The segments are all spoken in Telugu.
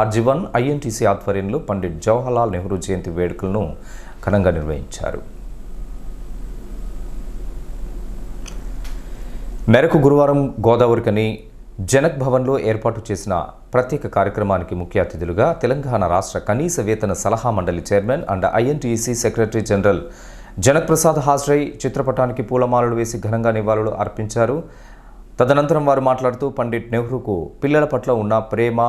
ఆర్జీవన్ ఐఎన్టీసీ ఆధ్వర్యంలో పండిట్ జవహర్లాల్ నెహ్రూ జయంతి వేడుకలను ఘనంగా నిర్వహించారు. మేరకు గురువారం గోదావరికని జనక్ భవన్లో ఏర్పాటు చేసిన ప్రత్యేక కార్యక్రమానికి ముఖ్య అతిథులుగా తెలంగాణ రాష్ట్ర కనీస వేతన సలహా మండలి chairman and INTC secretary general Janak Prasad హాజరై చిత్రపటానికి పూలమాలలు వేసి ఘనంగా నివాళులు అర్పించారు. తదనంతరం వారు మాట్లాడుతూ పండిట్ నెహ్రూకు పిల్లల పట్ల ఉన్న ప్రేమ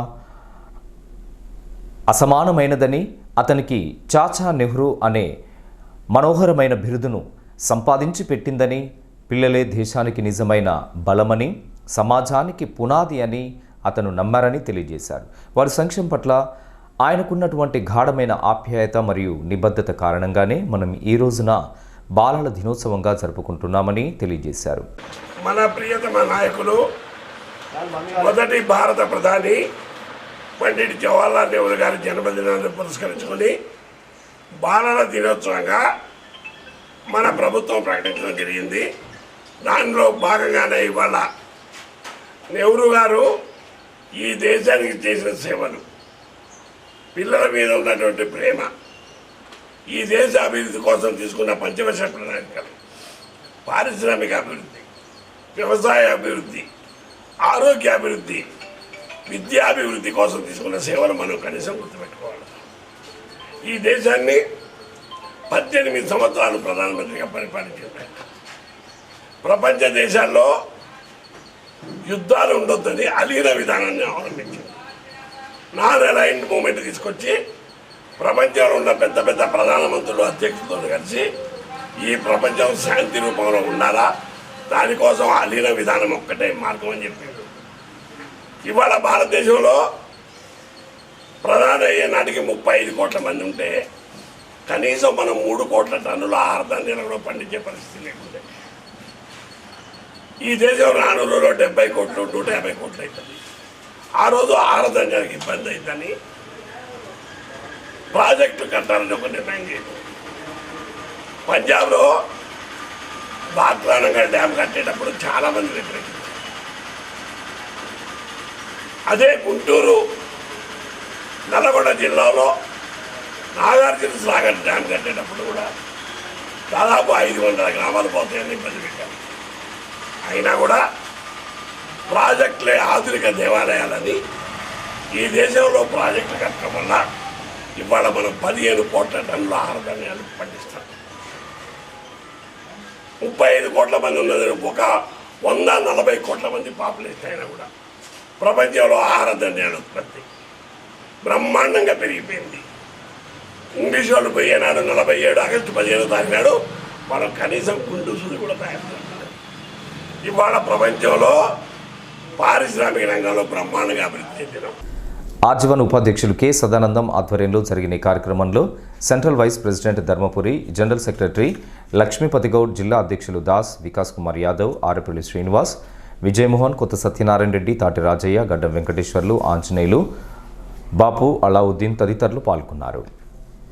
అసమానమైనదని అతనికి చాచా నెహ్రూ అనే మనోహరమైన బిరుదును సంపాదించి పెట్టిందని పిల్లలే దేశానికి నిజమైన బలమని సమాజానికి పునాది అని అతను నమ్మారని తెలియజేశారు. వారి సంక్షేమం పట్ల ఆయనకున్నటువంటి గాఢమైన ఆప్యాయత మరియు నిబద్ధత కారణంగానే మనం ఈ రోజున బాలల దినోత్సవంగా జరుపుకుంటున్నామని తెలియజేశారు. మన ప్రియతమ నాయకులు మొదటి భారత ప్రధాని పండిట్ జవహర్లాల్ నెహ్రూ గారి జన్మదినాన్ని పురస్కరించుకొని బాలల దినోత్సవంగా మన ప్రభుత్వం ప్రకటించడం జరిగింది. దానిలో భాగంగానే ఇవాళ నెహ్రూ గారు ఈ దేశానికి చేసిన సేవలు పిల్లల మీద ఉన్నటువంటి ప్రేమ ఈ దేశ అభివృద్ధి కోసం తీసుకున్న పంచవర్ష ప్రణాళికలు పారిశ్రామిక అభివృద్ధి వ్యవసాయ అభివృద్ధి ఆరోగ్య అభివృద్ధి విద్యాభివృద్ధి కోసం తీసుకున్న సేవలు మనం కనీసం గుర్తుపెట్టుకోవాలి. ఈ దేశాన్ని పద్దెనిమిది సంవత్సరాలు ప్రధానమంత్రిగా పరిపాలించారు ప్రపంచ దేశాల్లో యుద్ధాలు ఉండొద్దని అలీన విధానాన్ని అవలంబించారు నాన్ అలైన్డ్ మూమెంట్ తీసుకొచ్చి ప్రపంచంలో ఉన్న పెద్ద పెద్ద ప్రధానమంత్రులు అధ్యక్షులతో కలిసి ఈ ప్రపంచం శాంతి రూపంలో ఉండాలా? దానికోసం అలీన విధానం ఒక్కటే మార్గం అని చెప్పారు. ఇవాళ భారతదేశంలో ప్రధాని అయ్యే నాటికి ముప్పై ఐదు కోట్ల మంది ఉంటే కనీసం మనం మూడు కోట్ల టన్నుల ఆహార ధాన్యాలు కూడా పండించే పరిస్థితి లేకుండే. ఈ దేశం రానులలో డెబ్బై కోట్లు నూట యాభై కోట్లు అవుతుంది ఆ రోజు ఆహార ధాన్యానికి ఇబ్బంది అవుతుందని ప్రాజెక్టు కట్టాలని ఒక నిర్ణయం చేసింది పంజాబ్లో బాగ్రానంగా డ్యామ్ కట్టేటప్పుడు చాలా మంది వ్యతిరేకించారు అదే గుంటూరు నల్గొండ జిల్లాలో నాగార్జున సాగర్ డ్యామ్ కట్టేటప్పుడు కూడా దాదాపు ఐదు వందల గ్రామాలు పోతాయని ఇబ్బంది పెట్టారు. అయినా కూడా ప్రాజెక్టులే ఆధునిక దేవాలయాలని ఈ దేశంలో ప్రాజెక్టులు కట్టడం వల్ల ఇవాళ మనం పదిహేను కోట్ల టన్నుల ఆహార ధాన్యాలు పండిస్తాం. ముప్పై ఐదు కోట్ల మంది ఉన్నది ఒక వంద నలభై కోట్ల మంది పాపులేషన్ అయినా కూడా ప్రపంచంలో ఆహార ధాన్యాల ఉత్పత్తి. బ్రహ్మాండంగా పెరిగిపోయింది. ఇంగ్లీష్ వాళ్ళు పోయేనాడు నలభై ఏడు ఆగస్టు పదిహేను తారీఖు నాడు మనం కనీసం కుండూసులు కూడా తయారు చేస్తున్నాం ఇవాళ ప్రపంచంలో పారిశ్రామిక రంగంలో బ్రహ్మాండంగా అభివృద్ధి చెందినాం. ఆర్జీవన్ ఉపాధ్యక్షులు కె. సదానందం ఆధ్వర్యంలో జరిగిన కార్యక్రమంలో central vice president Dharmapuri general secretary Lakshmipathi Goud జిల్లా అధ్యక్షులు దాస్ వికాస్ కుమార్ యాదవ్ ఆరపల్లి శ్రీనివాస్ విజయమోహన్ కొత్త సత్యనారాయణ రెడ్డి తాటి రాజయ్య గడ్డం వెంకటేశ్వర్లు ఆంజనేయులు బాపు అలావుద్దీన్ తదితరులు పాల్గొన్నారు.